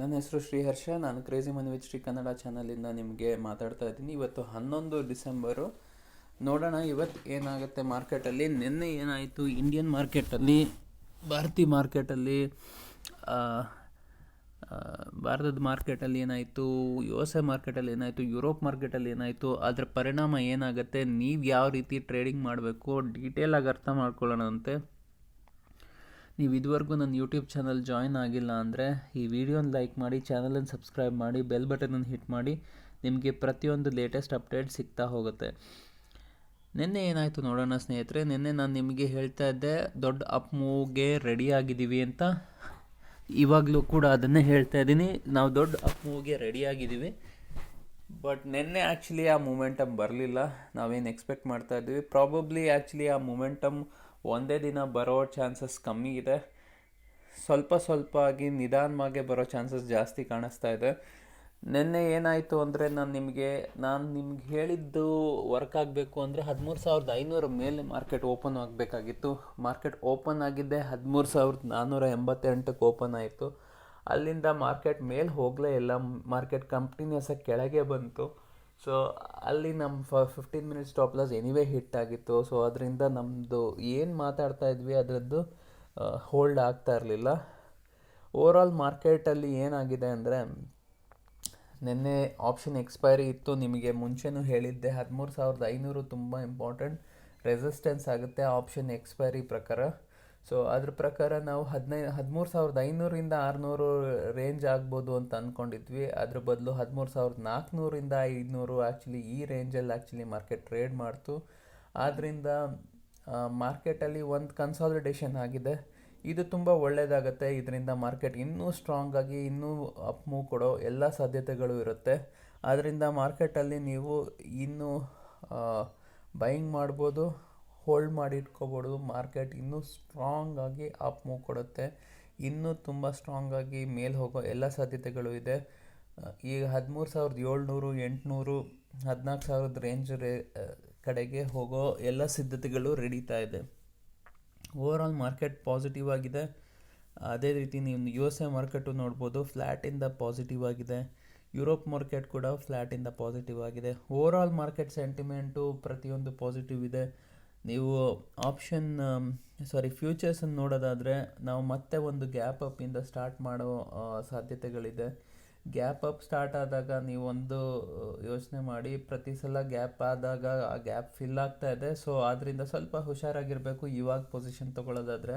ನನ್ನ ಹೆಸರು ಶ್ರೀಹರ್ಷ ನಾನು crazy man which Sri Kannada ಚಾನಲಿಂದ ನಿಮಗೆ ಮಾತಾಡ್ತಾ ಇದ್ದೀನಿ. ಇವತ್ತು ಹನ್ನೊಂದು ಡಿಸೆಂಬರು. ನೋಡೋಣ ಇವತ್ತು ಏನಾಗುತ್ತೆ ಮಾರ್ಕೆಟಲ್ಲಿ ನಿನ್ನೆ ಏನಾಯಿತು? ಇಂಡಿಯನ್ ಮಾರ್ಕೆಟಲ್ಲಿ ಭಾರತೀಯ ಮಾರ್ಕೆಟಲ್ಲಿ ಭಾರತದ ಮಾರ್ಕೆಟಲ್ಲಿ ಏನಾಯಿತು? ಯು ಎಸ್ ಎ ಮಾರ್ಕೆಟಲ್ಲಿ ಏನಾಯಿತು? ಯುರೋಪ್ ಮಾರ್ಕೆಟಲ್ಲಿ ಏನಾಯಿತು? ಅದರ ಪರಿಣಾಮ ಏನಾಗುತ್ತೆ? ನೀವು ಯಾವ ರೀತಿ ಟ್ರೇಡಿಂಗ್ ಮಾಡಬೇಕು? ಡೀಟೇಲಾಗಿ ಅರ್ಥ ಮಾಡ್ಕೊಳ್ಳೋಣಂತೆ. ನೀವು ಇದುವರೆಗೂ ನನ್ನ ಯೂಟ್ಯೂಬ್ ಚಾನಲ್ ಜಾಯ್ನ್ ಆಗಿಲ್ಲ ಅಂದರೆ ಈ ವಿಡಿಯೋನ ಲೈಕ್ ಮಾಡಿ ಚಾನಲನ್ನು ಸಬ್ಸ್ಕ್ರೈಬ್ ಮಾಡಿ ಬೆಲ್ ಬಟನನ್ನು ಹಿಟ್ ಮಾಡಿ, ನಿಮಗೆ ಪ್ರತಿಯೊಂದು ಲೇಟೆಸ್ಟ್ ಅಪ್ಡೇಟ್ ಸಿಗ್ತಾ ಹೋಗುತ್ತೆ. ನಿನ್ನೆ ಏನಾಯಿತು ನೋಡೋಣ ಸ್ನೇಹಿತರೆ, ನಿನ್ನೆ ನಾನು ನಿಮಗೆ ಹೇಳ್ತಾ ಇದ್ದೆ, ದೊಡ್ಡ ಅಪ್ ಮೂವ್ಗೆ ರೆಡಿ ಆಗಿದ್ದೀವಿ ಅಂತ. ಇವಾಗಲೂ ಕೂಡ ಅದನ್ನೇ ಹೇಳ್ತಾ ಇದ್ದೀನಿ, ನಾವು ದೊಡ್ಡ ಅಪ್ ಮೂವ್ಗೆ ರೆಡಿ ಆಗಿದ್ದೀವಿ. ಬಟ್ ನಿನ್ನೆ ಆ್ಯಕ್ಚುಲಿ ಆ ಮೂಮೆಂಟಮ್ ಬರಲಿಲ್ಲ. ನಾವೇನು ಎಕ್ಸ್ಪೆಕ್ಟ್ ಮಾಡ್ತಾ ಇದ್ದೀವಿ ಪ್ರಾಬಬ್ಲಿ ಆ್ಯಕ್ಚುಲಿ ಆ ಮೂಮೆಂಟಮ್ ಒಂದೇ ದಿನ ಬರೋ ಚಾನ್ಸಸ್ ಕಮ್ಮಿ ಇದೆ. ಸ್ವಲ್ಪ ಸ್ವಲ್ಪ ಆಗಿ ನಿಧಾನವಾಗಿ ಬರೋ ಚಾನ್ಸಸ್ ಜಾಸ್ತಿ ಕಾಣಿಸ್ತಾ ಇದೆ. ನಿನ್ನೆ ಏನಾಯಿತು ಅಂದರೆ ನಾನು ನಿಮಗೆ, ನಾನು ನಿಮ್ಗೆ ಹೇಳಿದ್ದು ವರ್ಕ್ ಆಗಬೇಕು ಅಂದರೆ ಹದಿಮೂರು ಸಾವಿರದ ಐನೂರ ಮೇಲೆ ಮಾರ್ಕೆಟ್ ಓಪನ್ ಆಗಬೇಕಾಗಿತ್ತು. ಮಾರ್ಕೆಟ್ ಓಪನ್ ಆಗಿದ್ದೆ ಹದಿಮೂರು ಸಾವಿರದ ನಾನ್ನೂರ ಎಂಬತ್ತೆಂಟಕ್ಕೆ ಓಪನ್ ಆಯಿತು. ಅಲ್ಲಿಂದ ಮಾರ್ಕೆಟ್ ಮೇಲೆ ಹೋಗಲೇ ಇಲ್ಲ. ಮಾರ್ಕೆಟ್ ಕಂಪ್ನಿನಿಯಸ್ ಕೆಳಗೆ ಬಂತು. ಸೊ ಅಲ್ಲಿ ನಮ್ಮ ಫ fifteen minutes top loss anyway hit ಆಗಿತ್ತು. ಸೊ ಅದರಿಂದ ನಮ್ಮದು ಏನು ಮಾತಾಡ್ತಾ ಇದ್ವಿ, ಅದರದ್ದು ಹೋಲ್ಡ್ ಆಗ್ತಾ ಇರಲಿಲ್ಲ. ಓವರಾಲ್ ಮಾರ್ಕೆಟಲ್ಲಿ ಏನಾಗಿದೆ ಅಂದರೆ, ನಿನ್ನೆ ಆಪ್ಷನ್ ಎಕ್ಸ್ಪೈರಿ ಇತ್ತು. ನಿಮಗೆ ಮುಂಚೆನೂ ಹೇಳಿದ್ದೆ, ಹದಿಮೂರು ಸಾವಿರದ ಐನೂರು ತುಂಬ ಇಂಪಾರ್ಟೆಂಟ್ ರೆಸಿಸ್ಟೆನ್ಸ್ ಆಗುತ್ತೆ ಆಪ್ಷನ್ ಎಕ್ಸ್ಪೈರಿ ಪ್ರಕಾರ. ಸೊ ಅದ್ರ ಪ್ರಕಾರ ನಾವು ಹದಿನೈದು, ಹದಿಮೂರು ಸಾವಿರದ ಐನೂರಿಂದ ಆರುನೂರು ರೇಂಜ್ ಆಗ್ಬೋದು ಅಂತ ಅಂದ್ಕೊಂಡಿದ್ವಿ ಅದ್ರ ಬದಲು ಹದಿಮೂರು ಸಾವಿರದ ನಾಲ್ಕುನೂರಿಂದ ಐದುನೂರು ಆ್ಯಕ್ಚುಲಿ ಈ ರೇಂಜಲ್ಲಿ ಆ್ಯಕ್ಚುಲಿ ಮಾರ್ಕೆಟ್ ಟ್ರೇಡ್ ಮಾಡ್ತು. ಆದ್ದರಿಂದ ಮಾರ್ಕೆಟಲ್ಲಿ ಒಂದು ಕನ್ಸಾಲಿಡೇಷನ್ ಆಗಿದೆ. ಇದು ತುಂಬ ಒಳ್ಳೆಯದಾಗತ್ತೆ ಇದರಿಂದ ಮಾರ್ಕೆಟ್ ಇನ್ನೂ ಸ್ಟ್ರಾಂಗ್ ಆಗಿ, ಇನ್ನೂ ಅಪ್ ಮೂವ್ ಕೊಡೋ ಎಲ್ಲ ಸಾಧ್ಯತೆಗಳು ಇರುತ್ತೆ. ಆದ್ದರಿಂದ ಮಾರ್ಕೆಟಲ್ಲಿ ನೀವು ಇನ್ನೂ ಬೈಯಿಂಗ್ ಮಾಡ್ಬೋದು. ಹೋಲ್ಡ್ ಮಾಡಿ ಇಟ್ಕೋಬೋದು ಮಾರ್ಕೆಟ್ ಇನ್ನೂ ಸ್ಟ್ರಾಂಗ್ ಆಗಿ ಅಪ್ ಮೂವ್ ಕೊಡುತ್ತೆ. ಇನ್ನೂ ತುಂಬ ಸ್ಟ್ರಾಂಗ್ ಆಗಿ ಮೇಲೆ ಹೋಗೋ ಎಲ್ಲ ಸಾಧ್ಯತೆಗಳು ಇದೆ. ಈಗ ಹದಿಮೂರು ಸಾವಿರದ ಏಳ್ನೂರು, ಎಂಟುನೂರು, ಹದಿನಾಲ್ಕು ಸಾವಿರದ ರೇಂಜ್ ರೇ ಕಡೆಗೆ ಹೋಗೋ ಎಲ್ಲ ಸಿದ್ಧತೆಗಳು ರೆಡಿತಾ ಇದೆ. ಓವರಾಲ್ ಮಾರ್ಕೆಟ್ ಪಾಸಿಟಿವ್ ಆಗಿದೆ. ಅದೇ ರೀತಿ ನೀವು ಯು ಎಸ್ ಎ ಮಾರ್ಕೆಟು ನೋಡ್ಬೋದು ಫ್ಲ್ಯಾಟಿಂದ ಪಾಸಿಟಿವ್ ಆಗಿದೆ. ಯುರೋಪ್ ಮಾರ್ಕೆಟ್ ಕೂಡ ಫ್ಲ್ಯಾಟಿಂದ ಪಾಸಿಟಿವ್ ಆಗಿದೆ. ಓವರಾಲ್ ಮಾರ್ಕೆಟ್ ಸೆಂಟಿಮೆಂಟು ಪ್ರತಿಯೊಂದು ಪಾಸಿಟಿವ್ ಇದೆ. ನೀವು ಆಪ್ಷನ್ ಸಾರಿ ಫ್ಯೂಚರ್ಸನ್ನು ನೋಡೋದಾದರೆ ನಾವು ಮತ್ತೆ ಒಂದು ಗ್ಯಾಪ್ ಅಪ್ಪಿಂದ ಸ್ಟಾರ್ಟ್ ಮಾಡೋ ಸಾಧ್ಯತೆಗಳಿದೆ. ಗ್ಯಾಪ್ ಅಪ್ ಸ್ಟಾರ್ಟ್ ಆದಾಗ ನೀವೊಂದು ಯೋಚನೆ ಮಾಡಿ ಪ್ರತಿ ಸಲ ಗ್ಯಾಪ್ ಆದಾಗ ಆ ಗ್ಯಾಪ್ ಫಿಲ್ ಆಗ್ತಾ ಇದೆ. ಸೊ ಆದ್ದರಿಂದ ಸ್ವಲ್ಪ ಹುಷಾರಾಗಿರಬೇಕು ಇವಾಗ ಪೊಸಿಷನ್ ತೊಗೊಳ್ಳೋದಾದರೆ.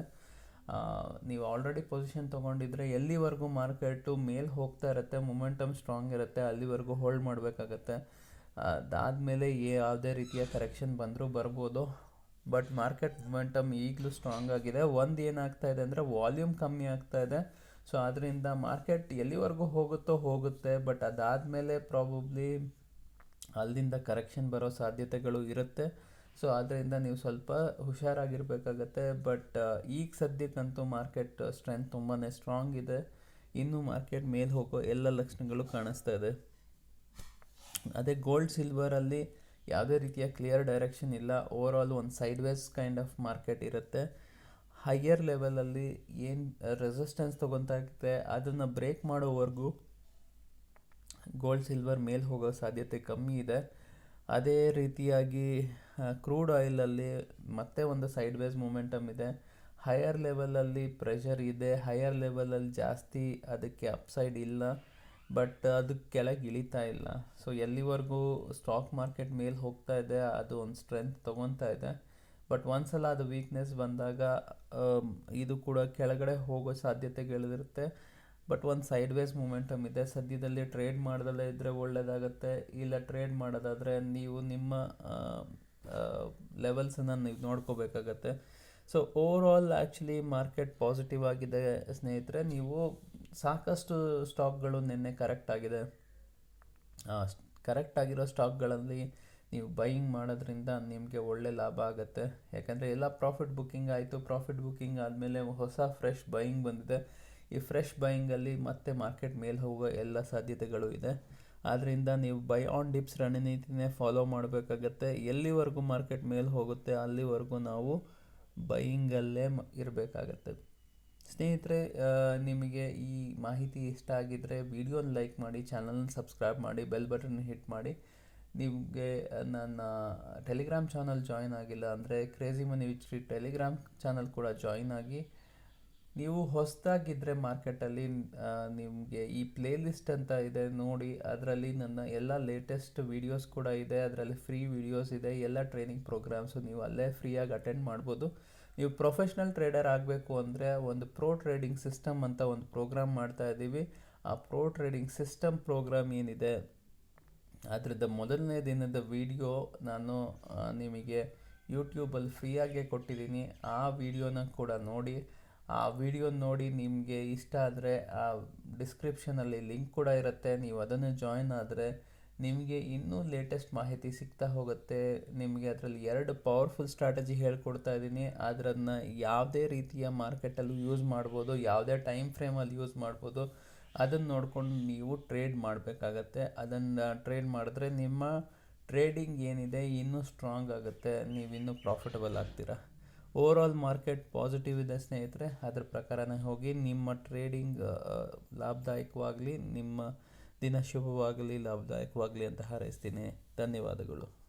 ನೀವು ಆಲ್ರೆಡಿ ಪೊಸಿಷನ್ ತೊಗೊಂಡಿದ್ರೆ ಎಲ್ಲಿವರೆಗೂ ಮಾರ್ಕೆಟು ಮೇಲೆ ಹೋಗ್ತಾ ಇರುತ್ತೆ ಮೊಮೆಂಟಮ್ ಸ್ಟ್ರಾಂಗ್ ಇರುತ್ತೆ, ಅಲ್ಲಿವರೆಗೂ ಹೋಲ್ಡ್ ಮಾಡಬೇಕಾಗತ್ತೆ. ಅದಾದಮೇಲೆ ಯಾವುದೇ ರೀತಿಯ ಕರೆಕ್ಷನ್ ಬಂದರೂ ಬರ್ಬೋದು. ಬಟ್ ಮಾರ್ಕೆಟ್ ಮೊಮೆಂಟಮ್ ಈಗಲೂ ಸ್ಟ್ರಾಂಗ್ ಆಗಿದೆ. ಒಂದು ಏನಾಗ್ತಾ ಇದೆ ಅಂದರೆ ವಾಲ್ಯೂಮ್ ಕಮ್ಮಿ ಆಗ್ತಾ ಇದೆ. ಸೊ ಅದರಿಂದ ಮಾರ್ಕೆಟ್ ಎಲ್ಲಿವರೆಗೂ ಹೋಗುತ್ತೋ ಹೋಗುತ್ತೆ. ಬಟ್ ಅದಾದಮೇಲೆ ಪ್ರಾಬಬ್ಲಿ ಅಲ್ಲಿಂದ ಕರೆಕ್ಷನ್ ಬರೋ ಸಾಧ್ಯತೆಗಳು ಇರುತ್ತೆ. ಸೊ ಆದ್ದರಿಂದ ನೀವು ಸ್ವಲ್ಪ ಹುಷಾರಾಗಿರಬೇಕಾಗತ್ತೆ. ಬಟ್ ಈಗ ಸದ್ಯಕ್ಕಂತೂ ಮಾರ್ಕೆಟ್ ಸ್ಟ್ರೆಂತ್ ತುಂಬಾ ಸ್ಟ್ರಾಂಗ್ ಇದೆ. ಇನ್ನೂ ಮಾರ್ಕೆಟ್ ಮೇಲೆ ಹೋಗೋ ಎಲ್ಲ ಲಕ್ಷಣಗಳು ಕಾಣಿಸ್ತಾ ಇದೆ. ಅದೇ ಗೋಲ್ಡ್ ಸಿಲ್ವರಲ್ಲಿ ಯಾವುದೇ ರೀತಿಯ ಕ್ಲಿಯರ್ ಡೈರೆಕ್ಷನ್ ಇಲ್ಲ. ಓವರ್ ಆಲ್ ಒಂದು sideways kind of market ಇರುತ್ತೆ ಹೈಯರ್ ಲೆವೆಲಲ್ಲಿ ಏನು ರೆಸಿಸ್ಟೆನ್ಸ್ ತೊಗೊತಾ ಇರುತ್ತೆ ಅದನ್ನು ಬ್ರೇಕ್ ಮಾಡೋವರೆಗೂ ಗೋಲ್ಡ್ ಸಿಲ್ವರ್ ಮೇಲೆ ಹೋಗೋ ಸಾಧ್ಯತೆ ಕಮ್ಮಿ ಇದೆ. ಅದೇ ರೀತಿಯಾಗಿ ಕ್ರೂಡ್ ಆಯಿಲಲ್ಲಿ ಮತ್ತೆ ಒಂದು ಸೈಡ್ ವೇಸ್ ಮೂಮೆಂಟಮ್ ಇದೆ ಹೈಯರ್ ಲೆವೆಲಲ್ಲಿ ಪ್ರೆಷರ್ ಇದೆ. ಹೈಯರ್ ಲೆವೆಲಲ್ಲಿ ಜಾಸ್ತಿ ಅದಕ್ಕೆ ಅಪ್ಸೈಡ್ ಇಲ್ಲ. ಬಟ್ ಅದು ಕೆಳಗೆ ಇಳಿತಾ ಇಲ್ಲ. ಸೊ ಎಲ್ಲಿವರೆಗೂ ಸ್ಟಾಕ್ ಮಾರ್ಕೆಟ್ ಮೇಲೆ ಹೋಗ್ತಾ ಇದೆ, ಅದು ಒಂದು ಸ್ಟ್ರೆಂತ್ ತೊಗೊತಾ ಇದೆ. ಬಟ್ ಒಂದ್ಸಲ ಅದು ವೀಕ್ನೆಸ್ ಬಂದಾಗ ಇದು ಕೂಡ ಕೆಳಗಡೆ ಹೋಗೋ ಸಾಧ್ಯತೆಗಳಿರುತ್ತೆ ಬಟ್ ಒಂದು ಸೈಡ್ ವೇಸ್ ಮೂಮೆಂಟಮ್ ಇದೆ. ಸದ್ಯದಲ್ಲಿ ಟ್ರೇಡ್ ಮಾಡ್ದಲ್ಲೇ ಇದ್ದರೆ ಒಳ್ಳೆಯದಾಗತ್ತೆ ಇಲ್ಲ ಟ್ರೇಡ್ ಮಾಡೋದಾದರೆ ನೀವು ನಿಮ್ಮ ಲೆವೆಲ್ಸನ್ನು ನೀವು ನೋಡ್ಕೋಬೇಕಾಗತ್ತೆ. So overall actually market positive ಆಗಿದೆ ಸ್ನೇಹಿತರೆ. ನೀವು ಸಾಕಷ್ಟು ಸ್ಟಾಕ್ಗಳು ನಿನ್ನೆ ಕರೆಕ್ಟ್ ಆಗಿದೆ. ಕರೆಕ್ಟ್ ಆಗಿರೋ ಸ್ಟಾಕ್ಗಳಲ್ಲಿ ನೀವು ಬೈಯಿಂಗ್ ಮಾಡೋದ್ರಿಂದ ನಿಮಗೆ ಒಳ್ಳೆ ಲಾಭ ಆಗುತ್ತೆ. ಯಾಕಂದರೆ ಎಲ್ಲ ಪ್ರಾಫಿಟ್ ಬುಕ್ಕಿಂಗ್ ಆಯಿತು ಪ್ರಾಫಿಟ್ ಬುಕ್ಕಿಂಗ್ ಆದಮೇಲೆ ಹೊಸ ಫ್ರೆಶ್ ಬೈಯಿಂಗ್ ಬಂದಿದೆ. ಈ ಫ್ರೆಶ್ ಬೈಯಿಂಗಲ್ಲಿ ಮತ್ತೆ ಮಾರ್ಕೆಟ್ ಮೇಲೆ ಹೋಗೋ ಎಲ್ಲ ಸಾಧ್ಯತೆಗಳು ಇದೆ. ಆದ್ದರಿಂದ ನೀವು ಬೈ ಆನ್ ಡಿಪ್ಸ್ ರಣನೀತಿನೇ ಫಾಲೋ ಮಾಡಬೇಕಾಗತ್ತೆ. ಎಲ್ಲಿವರೆಗೂ ಮಾರ್ಕೆಟ್ ಮೇಲೆ ಹೋಗುತ್ತೆ, ಅಲ್ಲಿವರೆಗೂ ನಾವು ಬೈಯಿಂಗಲ್ಲೇ ಇರಬೇಕಾಗತ್ತೆ. ಸ್ನೇಹಿತರೆ ನಿಮಗೆ ಈ ಮಾಹಿತಿ ಇಷ್ಟ ಆಗಿದ್ದರೆ ವಿಡಿಯೋನ ಲೈಕ್ ಮಾಡಿ ಚಾನಲ್ನ ಸಬ್ಸ್ಕ್ರೈಬ್ ಮಾಡಿ ಬೆಲ್ ಬಟನ್ ಹಿಟ್ ಮಾಡಿ. ನಿಮಗೆ ನನ್ನ ಟೆಲಿಗ್ರಾಮ್ ಚಾನಲ್ ಜಾಯಿನ್ ಆಗಿಲ್ಲ ಅಂದರೆ crazy money which telegram channel ಕೂಡ ಜಾಯಿನ್ ಆಗಿ. ನೀವು ಹೊಸದಾಗಿದ್ದರೆ ಮಾರ್ಕೆಟಲ್ಲಿ ನಿಮಗೆ ಈ ಪ್ಲೇಲಿಸ್ಟ್ ಅಂತ ಇದೆ ನೋಡಿ, ಅದರಲ್ಲಿ ನನ್ನ ಎಲ್ಲ ಲೇಟೆಸ್ಟ್ ವೀಡಿಯೋಸ್ ಕೂಡ ಇದೆ, ಅದರಲ್ಲಿ ಫ್ರೀ ವೀಡಿಯೋಸ್ ಇದೆ, ಎಲ್ಲ ಟ್ರೈನಿಂಗ್ ಪ್ರೋಗ್ರಾಮ್ಸು ನೀವು ಅಲ್ಲೇ ಫ್ರೀಯಾಗಿ ಅಟೆಂಡ್ ಮಾಡ್ಬೋದು. ನೀವು ಪ್ರೊಫೆಷ್ನಲ್ ಟ್ರೇಡರ್ ಆಗಬೇಕು ಅಂದರೆ ಒಂದು ಪ್ರೋ ಟ್ರೇಡಿಂಗ್ ಸಿಸ್ಟಮ್ ಅಂತ ಒಂದು ಪ್ರೋಗ್ರಾಮ್ ಮಾಡ್ತಾ ಇದ್ದೀವಿ. ಆ ಪ್ರೋ ಟ್ರೇಡಿಂಗ್ ಸಿಸ್ಟಮ್ ಪ್ರೋಗ್ರಾಮ್ ಏನಿದೆ? ಅದರದ್ದು ಮೊದಲನೇ ದಿನದ ವಿಡಿಯೋ ನಾನು ನಿಮಗೆ ಯೂಟ್ಯೂಬಲ್ಲಿ ಫ್ರೀಯಾಗೇ ಕೊಟ್ಟಿದ್ದೀನಿ. ಆ ವಿಡಿಯೋನ ಕೂಡ ನೋಡಿ. ಆ ವಿಡಿಯೋ ನೋಡಿ ನಿಮಗೆ ಇಷ್ಟ ಆದರೆ ಆ ಡಿಸ್ಕ್ರಿಪ್ಷನಲ್ಲಿ ಲಿಂಕ್ ಕೂಡ ಇರುತ್ತೆ. ನೀವು ಅದನ್ನು ಜಾಯಿನ್ ಆದರೆ ನಿಮಗೆ ಇನ್ನೂ ಲೇಟೆಸ್ಟ್ ಮಾಹಿತಿ ಸಿಗ್ತಾ ಹೋಗುತ್ತೆ. ನಿಮಗೆ ಅದರಲ್ಲಿ ಎರಡು ಪವರ್ಫುಲ್ ಸ್ಟ್ರಾಟಜಿ ಹೇಳ್ಕೊಡ್ತಾ ಇದ್ದೀನಿ. ಅದರನ್ನು ಯಾವುದೇ ರೀತಿಯ ಮಾರ್ಕೆಟಲ್ಲೂ ಯೂಸ್ ಮಾಡ್ಬೋದು, ಯಾವುದೇ ಟೈಮ್ ಫ್ರೇಮಲ್ಲಿ ಯೂಸ್ ಮಾಡ್ಬೋದು. ಅದನ್ನು ನೋಡ್ಕೊಂಡು ನೀವು ಟ್ರೇಡ್ ಮಾಡಬೇಕಾಗತ್ತೆ. ಅದನ್ನು ಟ್ರೇಡ್ ಮಾಡಿದ್ರೆ ನಿಮ್ಮ ಟ್ರೇಡಿಂಗ್ ಏನಿದೆ ಇನ್ನೂ ಸ್ಟ್ರಾಂಗ್ ಆಗುತ್ತೆ. ನೀವು ಇನ್ನೂ ಪ್ರಾಫಿಟಬಲ್ ಆಗ್ತೀರಾ. ಓವರ್ ಆಲ್ ಮಾರ್ಕೆಟ್ ಪಾಸಿಟಿವ್ ಇದೆ ಸ್ನೇಹಿತರೆ. ಅದ್ರ ಪ್ರಕಾರನೇ ಹೋಗಿ ನಿಮ್ಮ ಟ್ರೇಡಿಂಗ್ ಲಾಭದಾಯಕವಾಗಲಿ, ನಿಮ್ಮ ದಿನ ಶುಭವಾಗಲಿ ಲಾಭದಾಯಕವಾಗಲಿ ಅಂತ ಹಾರೈಸ್ತೀನಿ. ಧನ್ಯವಾದಗಳು.